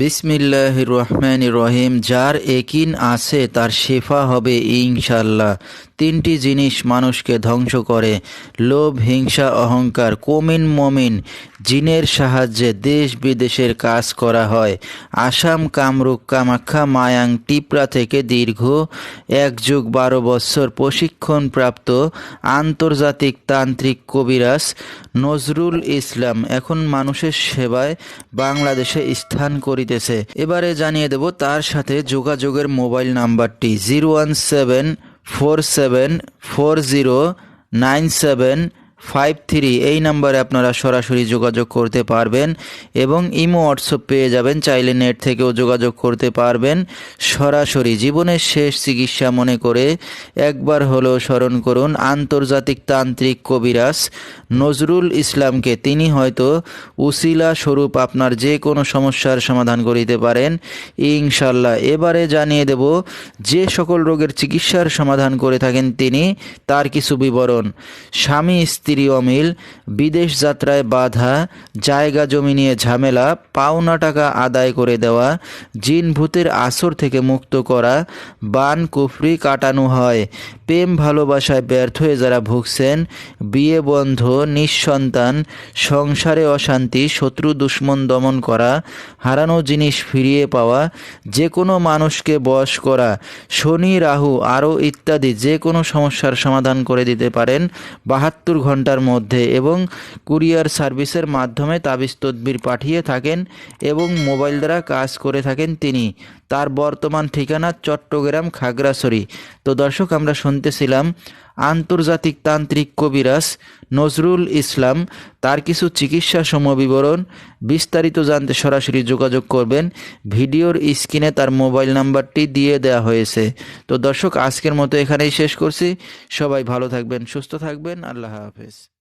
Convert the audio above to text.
বিসমিল্লাহ রহমান রহিম, যার একিন আছে তার শেফা হবে ইনশাল্লাহ তিনটি জিনিস মানুষকে ধ্বংস করে, লোভ, হিংসা, অহংকার, কমিন মমিন, জিনের সাহায্যে দেশ বিদেশের কাজ করা হয়। আসাম, কামরূপ, কামাখ্যা, মায়াং, টিপরা থেকে দীর্ঘ এক যুগ বারো বছর প্রশিক্ষণপ্রাপ্ত আন্তর্জাতিক তান্ত্রিক কবিরাজ নজরুল ইসলাম। এখন মানুষের সেবায় বাংলাদেশে স্থান করিতেছে এবারে জানিয়ে দেব তার সাথে যোগাযোগের মোবাইল নাম্বারটি zero one seven four seven four zero nine seven five three এই নাম্বারে আপনারা সরাসরি যোগাযোগ করতে পারবেন এবং ইমো হোয়াটসঅ্যাপ পেয়ে যাবেন। চাইলে নেট থেকেও যোগাযোগ করতে পারবেন। সরাসরি জীবনের শেষ চিকিৎসা মনে করে একবার হলেও স্মরণ করুন, আন্তর্জাতিক তান্ত্রিক কবিরাজ নজরুল ইসলামকে। তিনি হয়তো উসিলা স্বরূপ আপনার যে কোনো সমস্যার সমাধান করিতে পারেন। ইনশাল্লাহ এবারে জানিয়ে দেব, যে সকল রোগের চিকিৎসার সমাধান করে থাকেন তিনি, তার কিছু বিবরণ। স্বামী স্ত্রী অমিল বিদেশ যাত্রায় বাধা, জায়গা জমি নিয়ে ঝামেলা, পাওনা টাকা আদায় করে দেওয়া, জিন ভূতের আসর থেকে মুক্ত করা, বান, কুফরি কাটানো হয়। প্রেম ভালোবাসায় ব্যর্থ হয়ে যারা ভুগছেন, বিয়ে বন্ধ, নিঃসন্তান, সংসারে অশান্তি, শত্রু দুশ্মন দমন করা, হারানো জিনিস ফিরিয়ে পাওয়া যে কোনো মানুষকে বশ করা, শনি, রাহু, আরও ইত্যাদি যে কোনো সমস্যার সমাধান করে দিতে পারেন বাহাত্তর ঘণ্টার মধ্যে এবং কুরিয়ার সার্ভিসের মাধ্যমে তাবিজ তদবির পাঠিয়ে থাকেন এবং মোবাইল দ্বারা কাজ করে থাকেন তিনি। তার বর্তমান ঠিকানা চট্টগ্রাম খাগড়াছড়ি। তো দর্শক, আমরা শুনতেছিলাম আন্তর্জাতিক তান্ত্রিক কবিরাজ নজরুল ইসলাম তার কিছু চিকিৎসা সমবিবরণ বিস্তারিত জানতে সরাসরি যোগাযোগ করবেন। ভিডিওর স্ক্রিনে তার মোবাইল নাম্বারটি দিয়ে দেওয়া হয়েছে। তো দর্শক, আজকের মতো এখানেই শেষ করছি। সবাই ভালো থাকবেন, সুস্থ থাকবেন। আল্লাহ হাফেজ।